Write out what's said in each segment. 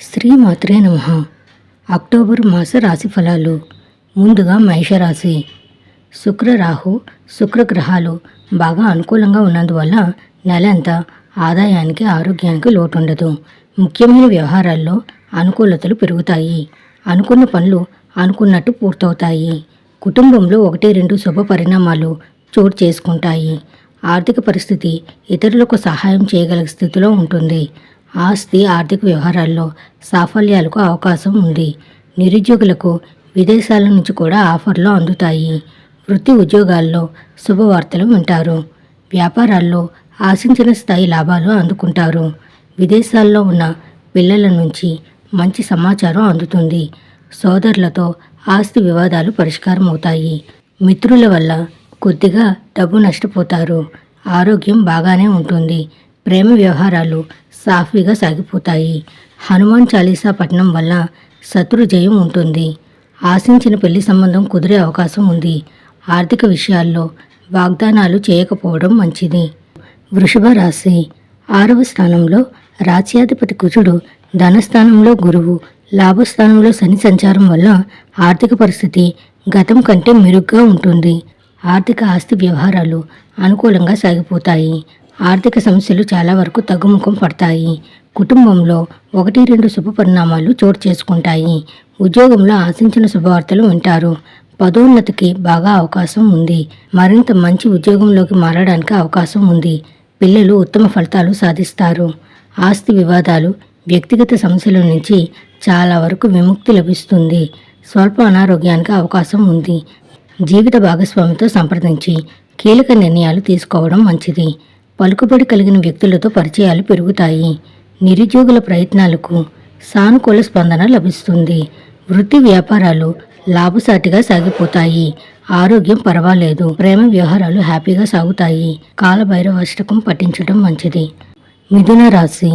శ్రీమాత్రే నమ. అక్టోబర్ మాస రాశి ఫలాలు. ముందుగా మేషరాశి. శుక్ర రాహు శుక్రగ్రహాలు బాగా అనుకూలంగా ఉన్నందువల్ల నెలంతా ఆదాయానికి ఆరోగ్యానికి లోటు ఉండదు ముఖ్యమైన వ్యవహారాల్లో అనుకూలతలు పెరుగుతాయి. అనుకున్న పనులు అనుకున్నట్టు పూర్తవుతాయి. కుటుంబంలో ఒకటి రెండు శుభ పరిణామాలు చోటు చేసుకుంటాయి. ఆర్థిక పరిస్థితి ఇతరులకు సహాయం చేయగల స్థితిలో ఉంటుంది. ఆస్తి ఆర్థిక వ్యవహారాల్లో సాఫల్యాలకు అవకాశం ఉంది. నిరుద్యోగులకు విదేశాల నుంచి కూడా ఆఫర్లు అందుతాయి. వృత్తి ఉద్యోగాల్లో శుభవార్తలు వింటారు. వ్యాపారాల్లో ఆశించిన స్థాయి లాభాలు అందుకుంటారు. విదేశాల్లో ఉన్న పిల్లల నుంచి మంచి సమాచారం అందుతుంది. సోదరులతో ఆస్తి వివాదాలు పరిష్కారం అవుతాయి మిత్రుల వల్ల కొద్దిగా డబ్బు నష్టపోతారు. ఆరోగ్యం బాగానే ఉంటుంది. ప్రేమ వ్యవహారాలు సాఫీగా సాగిపోతాయి. హనుమాన్ చాలీసా పఠనం వల్ల శత్రు జయం ఉంటుంది. ఆశించిన పెళ్ళి సంబంధం కుదిరే అవకాశం ఉంది. ఆర్థిక విషయాల్లో వాగ్దానాలు చేయకపోవడం మంచిది. వృషభ రాశి ఆరవ స్థానంలో రాజ్యాధిపతి కుజుడు ధనస్థానంలో గురువు లాభస్థానంలో శని సంచారం వల్ల ఆర్థిక పరిస్థితి గతం కంటే మెరుగ్గా ఉంటుంది. ఆర్థిక ఆస్తి వ్యవహారాలు అనుకూలంగా సాగిపోతాయి. ఆర్థిక సమస్యలు చాలా వరకు తగ్గుముఖం పడతాయి. కుటుంబంలో ఒకటి రెండు శుభ పరిణామాలు చోటు చేసుకుంటాయి. ఉద్యోగంలో ఆశించిన శుభవార్తలు వింటారు. పదోన్నతికి బాగా అవకాశం ఉంది. మరింత మంచి ఉద్యోగంలోకి మారడానికి అవకాశం ఉంది. పిల్లలు ఉత్తమ ఫలితాలు సాధిస్తారు. ఆస్తి వివాదాలు వ్యక్తిగత సమస్యల నుంచి చాలా వరకు విముక్తి లభిస్తుంది. స్వల్ప అనారోగ్యానికి అవకాశం ఉంది. జీవిత భాగస్వామితో సంప్రదించి కీలక నిర్ణయాలు తీసుకోవడం మంచిది. పలుకుబడి కలిగిన వ్యక్తులతో పరిచయాలు పెరుగుతాయి. నిరుద్యోగుల ప్రయత్నాలకు సానుకూల స్పందన లభిస్తుంది. వృత్తి వ్యాపారాలు లాభసాటిగా సాగిపోతాయి. ఆరోగ్యం పర్వాలేదు. ప్రేమ వ్యవహారాలు హ్యాపీగా సాగుతాయి. కాలభైరవాష్టకం పఠించడం మంచిది. మిథున రాశి.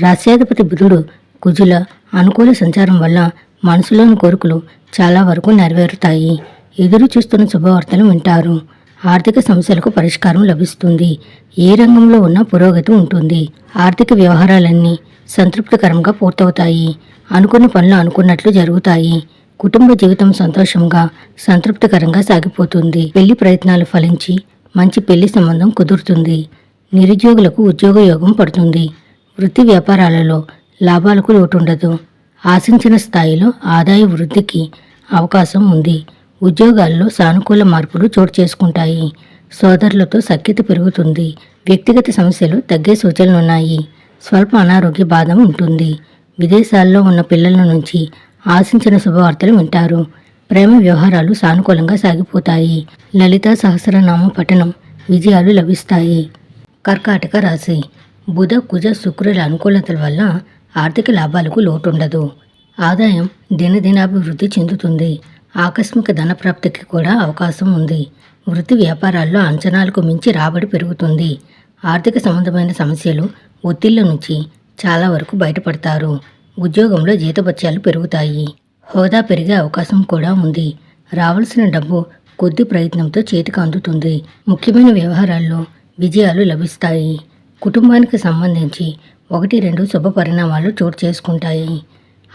రాశ్యాధిపతి బుధుడు కుజుల అనుకూల సంచారం వల్ల మనసులోని కోరికలు చాలా వరకు నెరవేరుతాయి. ఎదురు చూస్తున్న శుభవార్తలు వింటారు. ఆర్థిక సమస్యలకు పరిష్కారం లభిస్తుంది. ఏ రంగంలో ఉన్న పురోగతి ఉంటుంది. ఆర్థిక వ్యవహారాలన్నీ సంతృప్తికరంగా పూర్తవుతాయి. అనుకున్న పనులు అనుకున్నట్లు జరుగుతాయి. కుటుంబ జీవితం సంతోషంగా సంతృప్తికరంగా సాగిపోతుంది. పెళ్ళి ప్రయత్నాలు ఫలించి మంచి పెళ్ళి సంబంధం కుదురుతుంది. నిరుద్యోగులకు ఉద్యోగ యోగం పడుతుంది. వృత్తి వ్యాపారాలలో లాభాలకు లోటుండదు. ఆశించిన స్థాయిలో ఆదాయ వృద్ధికి అవకాశం ఉంది. ఉద్యోగాల్లో సానుకూల మార్పులు చోటు చేసుకుంటాయి. సోదరులతో సఖ్యత పెరుగుతుంది. వ్యక్తిగత సమస్యలు తగ్గే సూచనలున్నాయి. స్వల్ప అనారోగ్య బాధ ఉంటుంది. విదేశాల్లో ఉన్న పిల్లల నుంచి ఆశించిన శుభవార్తలు వింటారు. ప్రేమ వ్యవహారాలు సానుకూలంగా సాగిపోతాయి. లలిత సహస్రనామ పఠనం విజయాలు లభిస్తాయి. కర్కాటక రాశి. బుధ కుజ శుక్రుల అనుకూలతల వల్ల ఆర్థిక లాభాలకు లోటుండదు. ఆదాయం దినదినాభివృద్ధి చెందుతుంది. ఆకస్మిక ధన ప్రాప్తికి కూడా అవకాశం ఉంది. వృత్తి వ్యాపారాల్లో అంచనాలకు మించి రాబడి పెరుగుతుంది. ఆర్థిక సంబంధమైన సమస్యలు ఒత్తిళ్ళ నుంచి చాలా వరకు బయటపడతారు. ఉద్యోగంలో జీతభత్యాలు పెరుగుతాయి. హోదా పెరిగే అవకాశం కూడా ఉంది. రావాల్సిన డబ్బు కొద్ది ప్రయత్నంతో చేతికి అందుతుంది. ముఖ్యమైన వ్యవహారాల్లో విజయాలు లభిస్తాయి. కుటుంబానికి సంబంధించి ఒకటి రెండు శుభ పరిణామాలు చోటు చేసుకుంటాయి.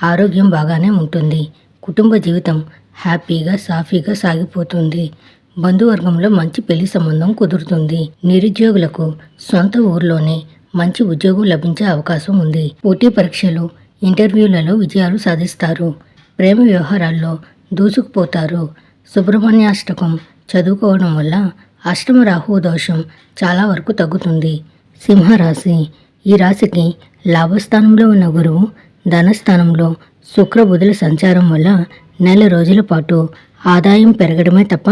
ఆరోగ్యం బాగానే ఉంటుంది. కుటుంబ జీవితం హ్యాపీగా సాఫీగా సాగిపోతుంది. బంధువర్గంలో మంచి పెళ్ళి సంబంధం కుదురుతుంది. నిరుద్యోగులకు సొంత ఊర్లోనే మంచి ఉద్యోగం లభించే అవకాశం ఉంది. పోటీ పరీక్షలు ఇంటర్వ్యూలలో విజయాలు సాధిస్తారు. ప్రేమ వ్యవహారాల్లో దూసుకుపోతారు. సుబ్రహ్మణ్యాష్టకం చదువుకోవడం వల్ల అష్టమ రాహు దోషం చాలా వరకు తగ్గుతుంది. సింహరాశి ఈ రాశికి లాభస్థానంలో ఉన్న గురువు ధనస్థానంలో శుక్రబుధుల సంచారం వల్ల నెల రోజుల పాటు ఆదాయం పెరగడమే తప్ప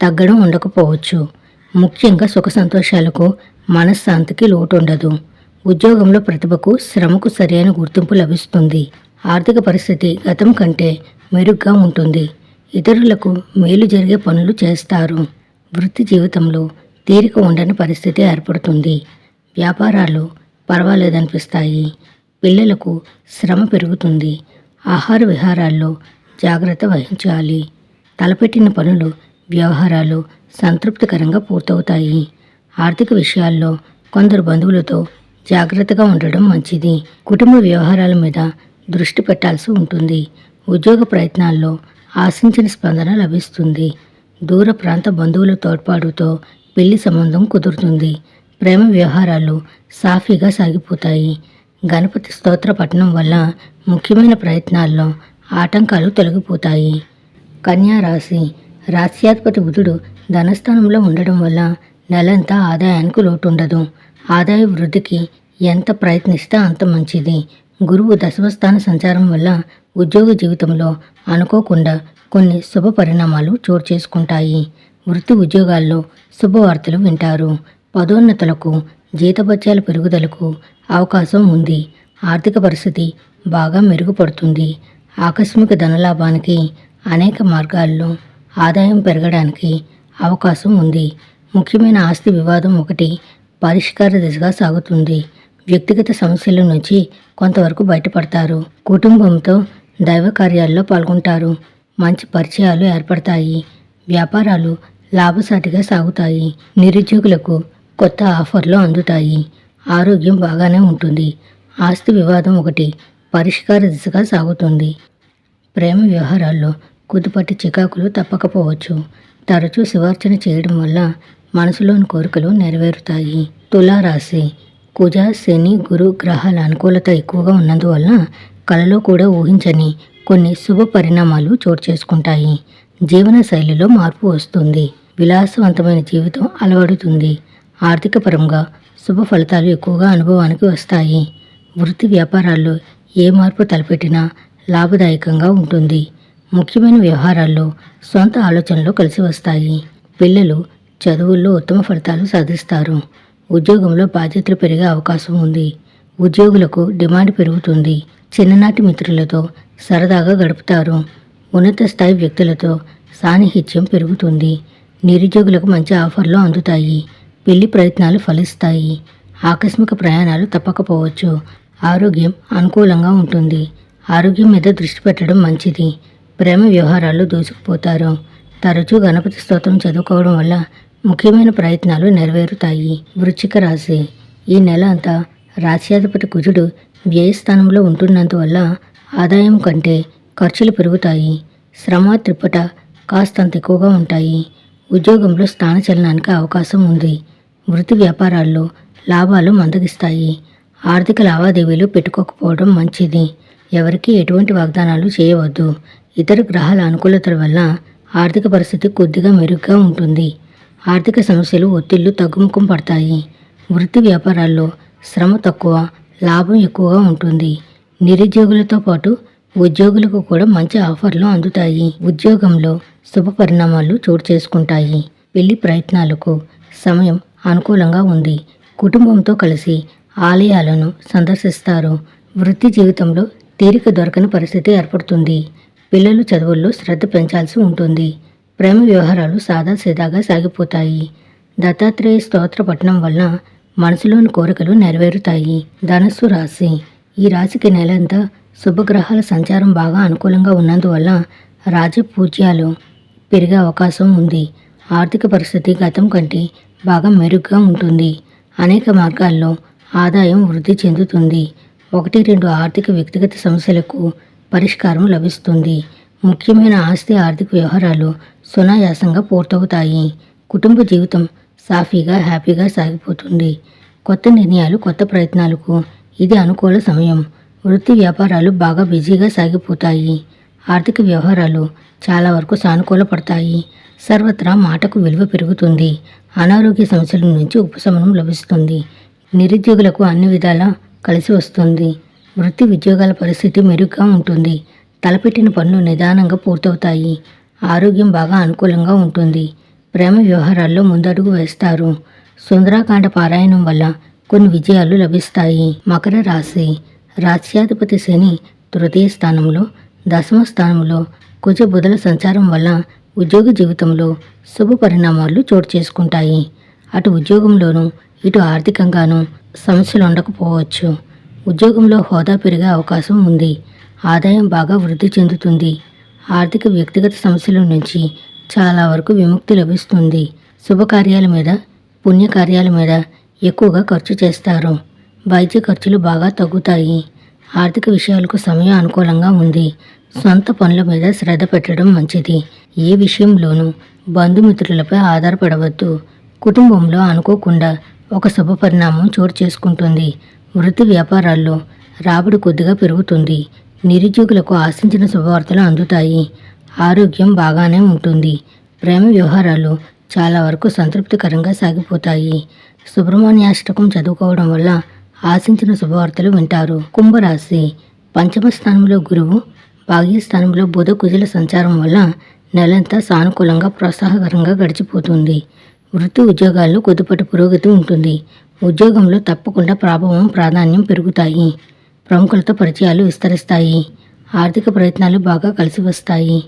తగ్గడం ఉండకపోవచ్చు. ముఖ్యంగా సుఖ సంతోషాలకు మనశ్శాంతికి లోటు ఉండదు ఉద్యోగంలో ప్రతిభకు శ్రమకు సరైన గుర్తింపు లభిస్తుంది. ఆర్థిక పరిస్థితి గతం కంటే మెరుగ్గా ఉంటుంది. ఇతరులకు మేలు జరిగే పనులు చేస్తారు. వృత్తి జీవితంలో తీరిక ఉండని పరిస్థితి ఏర్పడుతుంది. వ్యాపారాలు పర్వాలేదనిపిస్తాయి. పిల్లలకు శ్రమ పెరుగుతుంది. ఆహార విహారాల్లో జాగ్రత్త వహించాలి. తలపెట్టిన పనులు వ్యవహారాలు సంతృప్తికరంగా పూర్తవుతాయి. ఆర్థిక విషయాల్లో కొందరు బంధువులతో జాగ్రత్తగా ఉండడం మంచిది. కుటుంబ వ్యవహారాల మీద దృష్టి పెట్టాల్సి ఉంటుంది. ఉద్యోగ ప్రయత్నాల్లో ఆశించిన స్పందన లభిస్తుంది. దూర ప్రాంత బంధువుల తోడ్పాటుతో పెళ్ళి సంబంధం కుదురుతుంది. ప్రేమ వ్యవహారాలు సాఫీగా సాగిపోతాయి. గణపతి స్తోత్ర పఠనం వల్ల ముఖ్యమైన ప్రయత్నాల్లో ఆటంకాలు తొలగిపోతాయి. కన్యా రాశి రాశ్యాధిపతి బుధుడు ధనస్థానంలో ఉండడం వల్ల నెలంతా ఆదాయానికి లోటు ఉండదు ఆదాయ వృద్ధికి ఎంత ప్రయత్నిస్తే అంత మంచిది. గురువు దశమస్థాన సంచారం వల్ల ఉద్యోగ జీవితంలో అనుకోకుండా కొన్ని శుభ పరిణామాలు చోటు చేసుకుంటాయి. వృత్తి ఉద్యోగాల్లో శుభవార్తలు వింటారు. పదోన్నతులకు జీతభత్యాల పెరుగుదలకు అవకాశం ఉంది. ఆర్థిక పరిస్థితి బాగా మెరుగుపడుతుంది. ఆకస్మిక ధనలాభానికి అనేక మార్గాల్లో ఆదాయం పెరగడానికి అవకాశం ఉంది. ముఖ్యమైన ఆస్తి వివాదం ఒకటి పరిష్కార దిశగా సాగుతుంది. వ్యక్తిగత సమస్యల నుంచి కొంతవరకు బయటపడతారు. కుటుంబంతో దైవ కార్యాల్లో పాల్గొంటారు. మంచి పరిచయాలు ఏర్పడతాయి. వ్యాపారాలు లాభసాటిగా సాగుతాయి. నిరుద్యోగులకు కొత్త ఆఫర్లు అందుతాయి. ఆరోగ్యం బాగానే ఉంటుంది. ఆస్తి వివాదం ఒకటి పరిష్కార దిశగా సాగుతుంది. ప్రేమ వ్యవహారాల్లో కొద్దిపాటి చికాకులు తప్పకపోవచ్చు. తరచూ శివార్చన చేయడం వల్ల మనసులోని కోరికలు నెరవేరుతాయి. తులారాశి కుజ శని గురు గ్రహాల అనుకూలత ఎక్కువగా ఉన్నందువల్ల కలలో కూడా ఊహించని కొన్ని శుభ పరిణామాలు చోటు చేసుకుంటాయి. జీవన శైలిలో మార్పు వస్తుంది. విలాసవంతమైన జీవితం అలవడుతుంది. ఆర్థిక పరంగా శుభ ఫలితాలు ఎక్కువగా అనుభవానికి వస్తాయి. వృత్తి వ్యాపారాల్లో ఏ మార్పు తలపెట్టినా లాభదాయకంగా ఉంటుంది. ముఖ్యమైన వ్యవహారాల్లో సొంత ఆలోచనలు కలిసి వస్తాయి. పిల్లలు చదువుల్లో ఉత్తమ ఫలితాలు సాధిస్తారు. ఉద్యోగంలో బాధ్యతలు పెరిగే అవకాశం ఉంది. ఉద్యోగులకు డిమాండ్ పెరుగుతుంది. చిన్ననాటి మిత్రులతో సరదాగా గడుపుతారు. ఉన్నత స్థాయి వ్యక్తులతో సాన్నిహిత్యం పెరుగుతుంది. నిరుద్యోగులకు మంచి ఆఫర్లు అందుతాయి. పెళ్ళి ప్రయత్నాలు ఫలిస్తాయి. ఆకస్మిక ప్రయాణాలు తప్పకపోవచ్చు. ఆరోగ్యం అనుకూలంగా ఉంటుంది. ఆరోగ్యం మీద దృష్టి పెట్టడం మంచిది. ప్రేమ వ్యవహారాలు దూసుకుపోతారు. తరచూ గణపతి స్తోత్రం చదువుకోవడం వల్ల ముఖ్యమైన ప్రయత్నాలు నెరవేరుతాయి. వృచ్చిక రాశి. ఈ నెల అంతా రాశ్యాధిపతి కుజుడు వ్యయస్థానంలో ఉంటున్నందువల్ల ఆదాయం కంటే ఖర్చులు పెరుగుతాయి. శ్రమ త్రిప్పట కాస్తంత ఎక్కువగా ఉంటాయి. ఉద్యోగంలో స్థానచలనానికి అవకాశం ఉంది. వృత్తి వ్యాపారాల్లో లాభాలు మందగిస్తాయి. ఆర్థిక లావాదేవీలు పెట్టుకోకపోవడం మంచిది. ఎవరికి ఎటువంటి వాగ్దానాలు చేయవద్దు. ఇతర గ్రహాల అనుకూలతల వల్ల ఆర్థిక పరిస్థితి కొద్దిగా మెరుగ్గా ఉంటుంది. ఆర్థిక సమస్యలు ఒత్తిళ్ళు తగ్గుముఖం పడతాయి. వృత్తి వ్యాపారాల్లో శ్రమ తక్కువ లాభం ఎక్కువగా ఉంటుంది. నిరుద్యోగులతో పాటు ఉద్యోగులకు కూడా మంచి ఆఫర్లు అందుతాయి. ఉద్యోగంలో శుభ పరిణామాలు చోటు చేసుకుంటాయి. పెళ్ళి ప్రయత్నాలకు సమయం అనుకూలంగా ఉంది. కుటుంబంతో కలిసి ఆలయాలను సందర్శిస్తారు. వృత్తి జీవితంలో తీరిక దొరకని పరిస్థితి ఏర్పడుతుంది. పిల్లలు చదువుల్లో శ్రద్ధ పెంచాల్సి ఉంటుంది. ప్రేమ వ్యవహారాలు సాదాసీదాగా సాగిపోతాయి. దత్తాత్రేయ స్తోత్ర పఠనం వలన మనసులోని కోరికలు నెరవేరుతాయి. ధనస్సు రాశి. ఈ రాశికి నెలంతా శుభగ్రహాల సంచారం బాగా అనుకూలంగా ఉన్నందువల్ల రాజపూజ్యాలు పెరిగే అవకాశం ఉంది. ఆర్థిక పరిస్థితి గతం కంటే బాగా మెరుగ్గా ఉంటుంది. అనేక మార్గాల్లో ఆదాయం వృద్ధి చెందుతుంది. ఒకటి రెండు ఆర్థిక వ్యక్తిగత సమస్యలకు పరిష్కారం లభిస్తుంది. ముఖ్యమైన ఆస్తి ఆర్థిక వ్యవహారాలు సునాయాసంగా పూర్తవుతాయి. కుటుంబ జీవితం సాఫీగా హ్యాపీగా సాగిపోతుంది. కొత్త నిర్ణయాలు కొత్త ప్రయత్నాలకు ఇది అనుకూల సమయం. వృత్తి వ్యాపారాలు బాగా బిజీగా సాగిపోతాయి. ఆర్థిక వ్యవహారాలు చాలా వరకు సానుకూల పడతాయి సర్వత్రా మాటకు విలువ పెరుగుతుంది. అనారోగ్య సమస్యల నుంచి ఉపశమనం లభిస్తుంది. నిరుద్యోగులకు అన్ని విధాలా కలిసి వస్తుంది. వృత్తి ఉద్యోగాల పరిస్థితి మెరుగ్గా ఉంటుంది. తలపెట్టిన పనులు నిదానంగా పూర్తవుతాయి. ఆరోగ్యం బాగా అనుకూలంగా ఉంటుంది. ప్రేమ వ్యవహారాల్లో ముందడుగు వేస్తారు. సుందరాకాండ పారాయణం వల్ల కొన్ని విజయాలు లభిస్తాయి. మకర రాశి రాశ్యాధిపతి శని తృతీయ స్థానంలో దశమ స్థానంలో కుజ బుధల సంచారం వల్ల ఉద్యోగ జీవితంలో శుభ పరిణామాలు చోటు చేసుకుంటాయి. అటు ఉద్యోగంలోనూ ఇటు ఆర్థికంగానూ సమస్యలు ఉండకపోవచ్చు. ఉద్యోగంలో హోదా పెరిగే అవకాశం ఉంది. ఆదాయం బాగా వృద్ధి చెందుతుంది. ఆర్థిక వ్యక్తిగత సమస్యల నుంచి చాలా వరకు విముక్తి లభిస్తుంది. శుభకార్యాల మీద పుణ్యకార్యాల మీద ఎక్కువగా ఖర్చు చేస్తారు. వైద్య ఖర్చులు బాగా తగ్గుతాయి. ఆర్థిక విషయాలకు సమయం అనుకూలంగా ఉంది. సొంత పనుల మీద శ్రద్ధ పెట్టడం మంచిది. ఏ విషయంలోనూ బంధుమిత్రులపై ఆధారపడవద్దు. కుటుంబంలో అనుకోకుండా ఒక శుభ పరిణామం చోటు చేసుకుంటుంది. వృత్తి వ్యాపారాల్లో రాబడి కొద్దిగా పెరుగుతుంది. నిరుద్యోగులకు ఆశించిన శుభవార్తలు అందుతాయి. ఆరోగ్యం బాగానే ఉంటుంది. ప్రేమ వ్యవహారాలు చాలా వరకు సంతృప్తికరంగా సాగిపోతాయి. సుబ్రహ్మణ్యాష్టకం చదువుకోవడం వల్ల ఆశించిన శుభవార్తలు వింటారు. కుంభరాశి పంచమ స్థానంలో గురువు భాగ్యస్థానంలో బుధ కుజుల సంచారం వల్ల నెలంతా సానుకూలంగా ప్రోత్సాహకరంగా గడిచిపోతుంది. వృత్తి ఉద్యోగాల్లో కొద్దిపాటి పురోగతి ఉంటుంది. ఉద్యోగంలో తప్పకుండా ప్రభావం ప్రాధాన్యం పెరుగుతాయి. ప్రముఖులతో పరిచయాలు విస్తరిస్తాయి. ఆర్థిక ప్రయత్నాలు బాగా కలిసి వస్తాయి.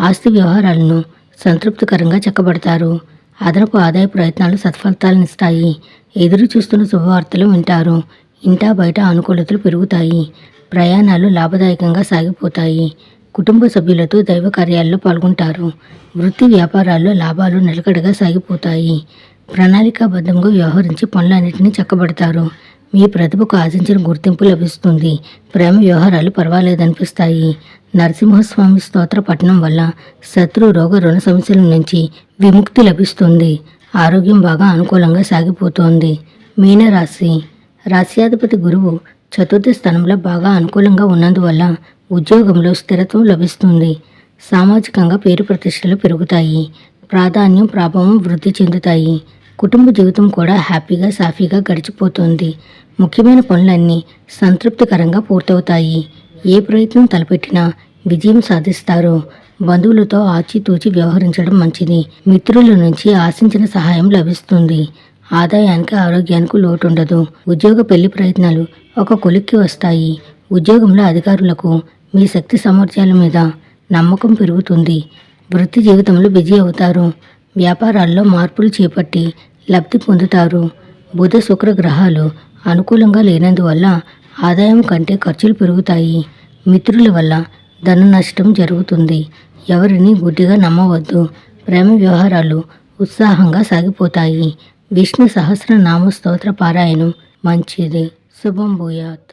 ఆస్తి వ్యవహారాలను సంతృప్తికరంగా చెక్కబడతారు. అదనపు ఆదాయ ప్రయత్నాలు సత్ఫలితాలనిస్తాయి. ఎదురు చూస్తున్న శుభవార్తలు వింటారు. ఇంటా బయట అనుకూలతలు పెరుగుతాయి. ప్రయాణాలు లాభదాయకంగా సాగిపోతాయి. కుటుంబ సభ్యులతో దైవ కార్యాల్లో పాల్గొంటారు. వృత్తి వ్యాపారాల్లో లాభాలు నిలకడగా సాగిపోతాయి. ప్రణాళికాబద్ధంగా వ్యవహరించి పనులన్నింటినీ చక్కబడతారు. మీ ప్రతిభకు ఆశించిన గుర్తింపు లభిస్తుంది. ప్రేమ వ్యవహారాలు పర్వాలేదనిపిస్తాయి. నరసింహస్వామి స్తోత్ర పఠనం వల్ల శత్రు రోగ రుణ సమస్యల నుంచి విముక్తి లభిస్తుంది. ఆరోగ్యం బాగా అనుకూలంగా సాగిపోతోంది. మీనరాశి. రాశ్యాధిపతి గురువు చతుర్థ స్థానంలో బాగా అనుకూలంగా ఉన్నందువల్ల ఉద్యోగంలో స్థిరత్వం లభిస్తుంది. సామాజికంగా పేరు ప్రతిష్టలు పెరుగుతాయి. ప్రాధాన్యం ప్రభావం వృద్ధి చెందుతాయి. కుటుంబ జీవితం కూడా హ్యాపీగా సాఫీగా గడిచిపోతుంది. ముఖ్యమైన పనులన్నీ సంతృప్తికరంగా పూర్తవుతాయి. ఏ ప్రయత్నం తలపెట్టినా విజయం సాధిస్తారు. బంధువులతో ఆచితూచి వ్యవహరించడం మంచిది. మిత్రుల నుంచి ఆశించిన సహాయం లభిస్తుంది. ఆదాయానికి ఆరోగ్యానికి లోటు ఉండదు ఉద్యోగ పెళ్ళి ప్రయత్నాలు ఒక కొలిక్కి వస్తాయి. ఉద్యోగంలో అధికారులకు మీ శక్తి సామర్థ్యాల మీద నమ్మకం పెరుగుతుంది. వృత్తి జీవితంలో బిజీ అవుతారు. వ్యాపారాల్లో మార్పులు చేపట్టి లబ్ధి పొందుతారు. బుధ శుక్ర గ్రహాలు అనుకూలంగా లేనందువల్ల ఆదాయం కంటే ఖర్చులు పెరుగుతాయి. మిత్రుల వల్ల ధన నష్టం జరుగుతుంది. ఎవరిని గుడ్డిగా నమ్మవద్దు. ప్రేమ వ్యవహారాలు ఉత్సాహంగా సాగిపోతాయి. విష్ణు సహస్రనామ స్తోత్ర పారాయణం మంచిది. శుభం భూయాత్.